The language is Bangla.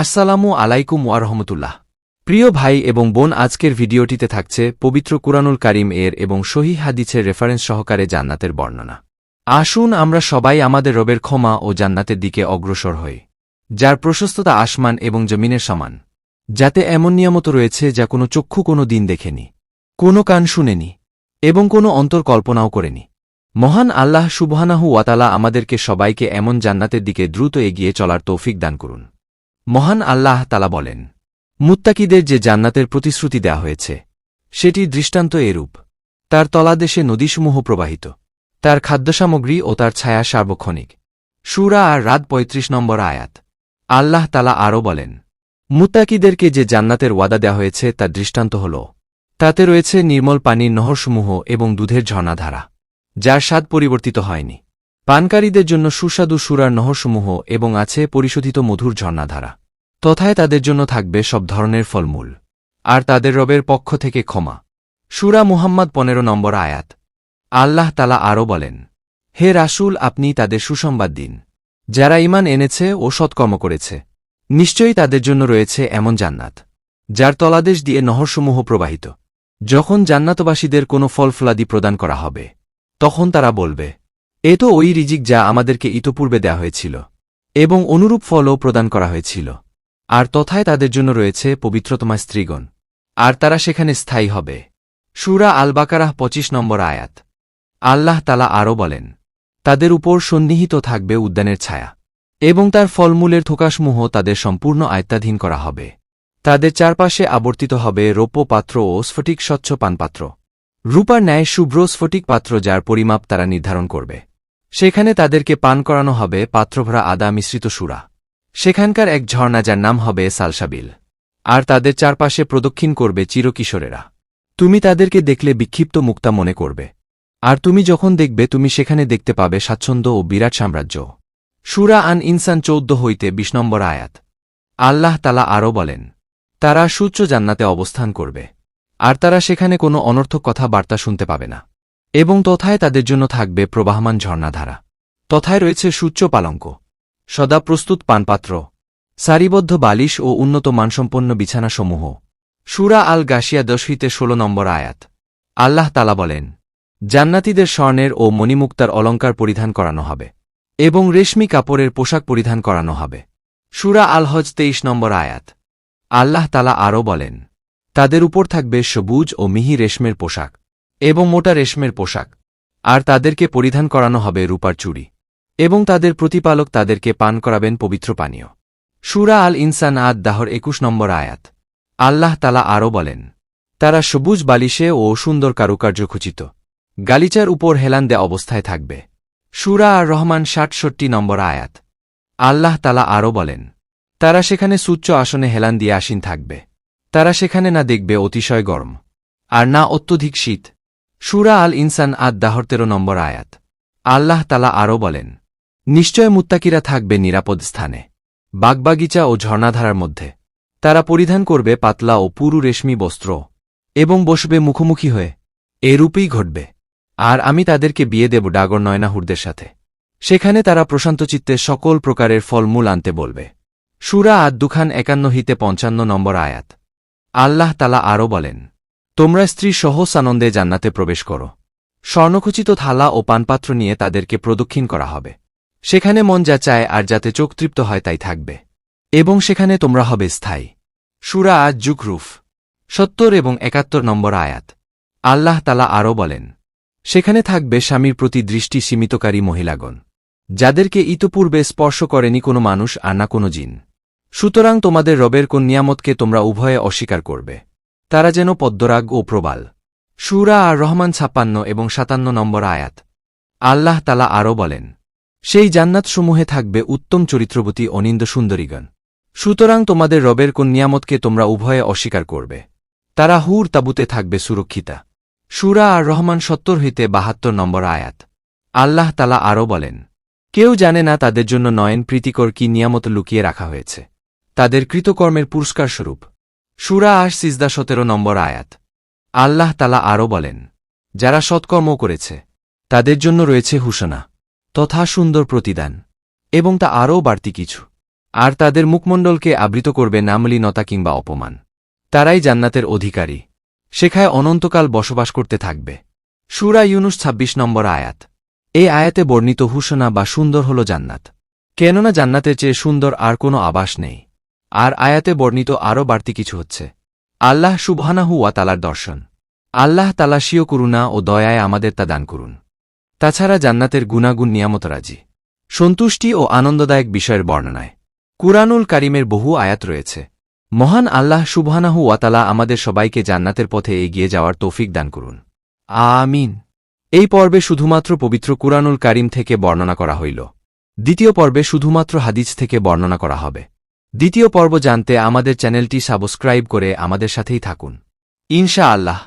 আসসালামু আলাইকুম ওয়ারহমতুল্লাহ প্রিয় ভাই এবং বোন, আজকের ভিডিওটিতে থাকছে পবিত্র কুরআনুল কারিম এর এবং সহি হাদিসের রেফারেন্স সহকারে জান্নাতের বর্ণনা। আসুন আমরা সবাই আমাদের রবের ক্ষমা ও জান্নাতের দিকে অগ্রসর হই, যার প্রশস্ততা আসমান এবং জমিনের সমান, যাতে এমন নিয়ামত রয়েছে যা কোনো চক্ষু কোনো দিন দেখেনি, কোনো কান শুনেনি এবং কোনো অন্তর কল্পনাও করেনি। মহান আল্লাহ সুবহানাহু ওয়াতালা আমাদেরকে সবাইকে এমন জান্নাতের দিকে দ্রুত এগিয়ে চলার তৌফিক দান করুন। মহান আল্লাহ তালা বলেন, মুত্তাকিদের যে জান্নাতের প্রতিশ্রুতি দেয়া হয়েছে, সেটি দৃষ্টান্ত এরূপ। তার তলাদেশে নদীসমূহ প্রবাহিত। তার খাদ্যসামগ্রী ও তার ছায়া সার্বক্ষণিক। সুরা আর রাত ৩৫ নম্বর আয়াত। আল্লাহ তালা আরও বলেন, মুত্তাকিদেরকে যে জান্নাতের ওয়াদা দেয়া হয়েছে, তার দৃষ্টান্ত হল। তাতে রয়েছে নির্মল পানির নহরসমূহ এবং দুধের ঝর্ণাধারা, যার স্বাদ পরিবর্তিত হয়নি। পানকারীদের জন্য সুস্বাদু সুরার নহরসমূহ এবং আছে পরিশোধিত মধুর ঝর্ণাধারা। তথায় তাদের জন্য থাকবে সব ধরনের ফলমূল। আর তাদের রবের পক্ষ থেকে ক্ষমা। সুরা মুহাম্মদ পনেরো নম্বর আয়াত। আল্লাহ তালা আরও বলেন, হে রাসুল, আপনি তাদের সুসংবাদ দিন। যারা ইমান এনেছে ও সৎকর্ম করেছে, নিশ্চয়ই তাদের জন্য রয়েছে এমন জান্নাত, যার তলাদেশ দিয়ে নহরসমূহ প্রবাহিত। যখন জান্নাতবাসীদের কোনো ফলফলাদি প্রদান করা হবে, তখন তারা বলবে এ তো ওই রিজিক যা আমাদেরকে ইতপূর্বে দেয়া হয়েছিল, এবং অনুরূপ ফলও প্রদান করা হয়েছিল। আর তথায় তাদের জন্য রয়েছে পবিত্রতমা স্ত্রীগণ, আর তারা সেখানে স্থায়ী হবে। সুরা আল বাকারাহ পঁচিশ নম্বর আয়াত। আল্লাহ তালা আরও বলেন, তাদের উপর সন্নিহিত থাকবে উদ্যানের ছায়া, এবং তার ফলমূলের থোকাসমূহ তাদের সম্পূর্ণ আয়ত্তাধীন করা হবে। তাদের চারপাশে আবর্তিত হবে রৌপ্য পাত্র ও স্ফটিক স্বচ্ছ পানপাত্র। রূপার ন্যায় শুভ্র স্ফটিক পাত্র যার পরিমাপ তারা নির্ধারণ করবে। সেখানে তাদেরকে পান করানো হবে পাত্রভরা আদা মিশ্রিত সুরা। সেখানকার এক ঝর্ণা যার নাম হবে সালসাবিল। আর তাদের চারপাশে প্রদক্ষিণ করবে চিরকিশোরেরা। তুমি তাদেরকে দেখলে বিক্ষিপ্ত মুক্তা মনে করবে। আর তুমি যখন দেখবে, তুমি সেখানে দেখতে পাবে স্বাচ্ছন্দ্য ও বিরাট সাম্রাজ্য। সুরা আন ইনসান চৌদ্দ হইতে বিশ নম্বর আয়াত। আল্লাহ তালা আরও বলেন, তারা সূচ্য জান্নাতে অবস্থান করবে। আর তারা সেখানে কোনো অনর্থক কথা বার্তা শুনতে পাবে না। এবং তথায় তাদের জন্য থাকবে প্রবাহমান ঝর্ণাধারা। তথায় রয়েছে সূচ্য পালঙ্ক, সদা প্রস্তুত পানপাত্র, সারিবদ্ধ বালিশ ও উন্নত মানসম্পন্ন বিছানাসমূহ। সুরা আল গাশিয়া দশ হইতে ষোলো নম্বর আয়াত। আল্লাহ তালা বলেন, জান্নাতিদের স্বর্ণের ও মণিমুক্তার অলঙ্কার পরিধান করানো হবে এবং রেশমি কাপড়ের পোশাক পরিধান করানো হবে। সুরা আল হজ তেইশ নম্বর আয়াত। আল্লাহ তালা আরও বলেন, তাদের উপর থাকবে সবুজ ও মিহি রেশমের পোশাক। এবং মোটা রেশমের পোশাক। আর তাদেরকে পরিধান করানো হবে রূপার চুড়ি। এবং তাদের প্রতিপালক তাদেরকে পান করাবেন পবিত্র পানীয়। সুরা আল ইনসান আদ দাহর একুশ নম্বর আয়াত। আল্লাহ তালা আরও বলেন, তারা সবুজ বালিশে ও সুন্দর কারুকার্য খুচিত। গালিচার উপর হেলান দে অবস্থায় থাকবে। সুরা আর রহমান ষাটষট্টি নম্বর আয়াত। আল্লাহ তালা আরও বলেন, তারা সেখানে সুচ্চ আসনে হেলান দিয়ে আসীন থাকবে। তারা সেখানে না দেখবে অতিশয় গরম। আর না অত্যধিক শীত। সুরা আল ইনসান আদ দাহর তেরো নম্বর আয়াত। আল্লাহ তালা আরও বলেন, নিশ্চয় মুত্তাকিরা থাকবে নিরাপদ স্থানে, বাগবাগিচা ও ঝর্ণাধারার মধ্যে। তারা পরিধান করবে পাতলা ও পুরু রেশমি বস্ত্র এবং বসবে মুখোমুখি হয়ে। এরূপেই ঘটবে। আর আমি তাদেরকে বিয়ে দেব ডাগর নয়নাহুরদের সাথে। সেখানে তারা প্রশান্তচিত্তে সকল প্রকারের ফলমূল আনতে বলবে। সুরা আদ দুখান একান্ন হিতে পঞ্চান্ন নম্বর আয়াত। আল্লাহ তালা আরও বলেন তোমরা স্ত্রী সহ সানন্দে জান্নাতে প্রবেশ করো। স্বর্ণখচিত থালা ও পানপাত্র নিয়ে তাদেরকে প্রদক্ষিণ করা হবে। সেখানে মন যা চায় আর যাতে চোখ তৃপ্ত হয় তাই থাকবে। এবং সেখানে তোমরা হবে স্থায়ী। সুরা আজ জুকরুফ সত্তর এবং একাত্তর নম্বর আয়াত। আল্লাহ তালা আরও বলেন, সেখানে থাকবে স্বামীর প্রতি দৃষ্টি সীমিতকারী মহিলাগণ। যাদেরকে ইতপূর্বে স্পর্শ করেনি কোনো মানুষ আর না কোনো জিন। সুতরাং তোমাদের রবের কোন নিয়ামতকে তোমরা উভয়ে অস্বীকার করবে। তারা যেন পদ্মরাগ ও প্রবাল। সুরা আর রহমান ছাপ্পান্ন এবং সাতান্ন নম্বর আয়াত। আল্লাহ তালা আরও বলেন, সেই জান্নাতসমূহে থাকবে উত্তম চরিত্রবতী অনিন্দ সুন্দরীগণ। সুতরাং তোমাদের রবের কোন নিয়ামতকে তোমরা উভয়ে অস্বীকার করবে। তারা হুর তাবুতে থাকবে সুরক্ষিতা। সুরা আর রহমান সত্তর হইতে বাহাত্তর নম্বর আয়াত। আল্লাহ তালা আরও বলেন, কেউ জানে না তাদের জন্য নয়ন প্রীতিকর কি নিয়ামত লুকিয়ে রাখা হয়েছে। তাদের কৃতকর্মের পুরস্কারস্বরূপ সুরা আশ সিজদা সতেরো নম্বর আয়াত। আল্লাহ তালা আরও বলেন, যারা সৎকর্ম করেছে, তাদের জন্য রয়েছে হুসনা, তথা সুন্দর প্রতিদান, এবং তা আরও বাড়তি কিছু। আর তাদের মুখমণ্ডলকে আবৃত করবে নামলীনতা কিংবা অপমান। তারাই জান্নাতের অধিকারী সেখায় অনন্তকাল বসবাস করতে থাকবে। সুরা ইউনুস ২৬ নম্বর আয়াত। এই আয়াতে বর্ণিত হুসনা বা সুন্দর হল জান্নাত। কেননা জান্নাতের চেয়ে সুন্দর আর কোনো আবাস নেই। আর আয়াতে বর্ণিত আরও বাড়তি কিছু হচ্ছে। আল্লাহ সুবহানাহু ওয়া তালার দর্শন। আল্লাহ তালা স্বীয় করুণা ও দয়ায় আমাদের তা দান করুন। তাছাড়া জান্নাতের গুণাগুণ নিয়ামত রাজি। সন্তুষ্টি ও আনন্দদায়ক বিষয়ের বর্ণনায়। কুরআনুল কারিমের বহু আয়াত রয়েছে। মহান আল্লাহ সুবহানাহু ওয়াতালা আমাদের সবাইকে জান্নাতের পথে এগিয়ে যাওয়ার তৌফিক দান করুন। আমিন। এই পর্বে শুধুমাত্র পবিত্র কুরআনুল কারিম থেকে বর্ণনা করা হইল। দ্বিতীয় পর্বে শুধুমাত্র হাদিস থেকে বর্ণনা করা হবে। দ্বিতীয় পর্ব জানতে আমাদের চ্যানেলটি সাবস্ক্রাইব করে আমাদের সাথেই থাকুন। ইনশা আল্লাহ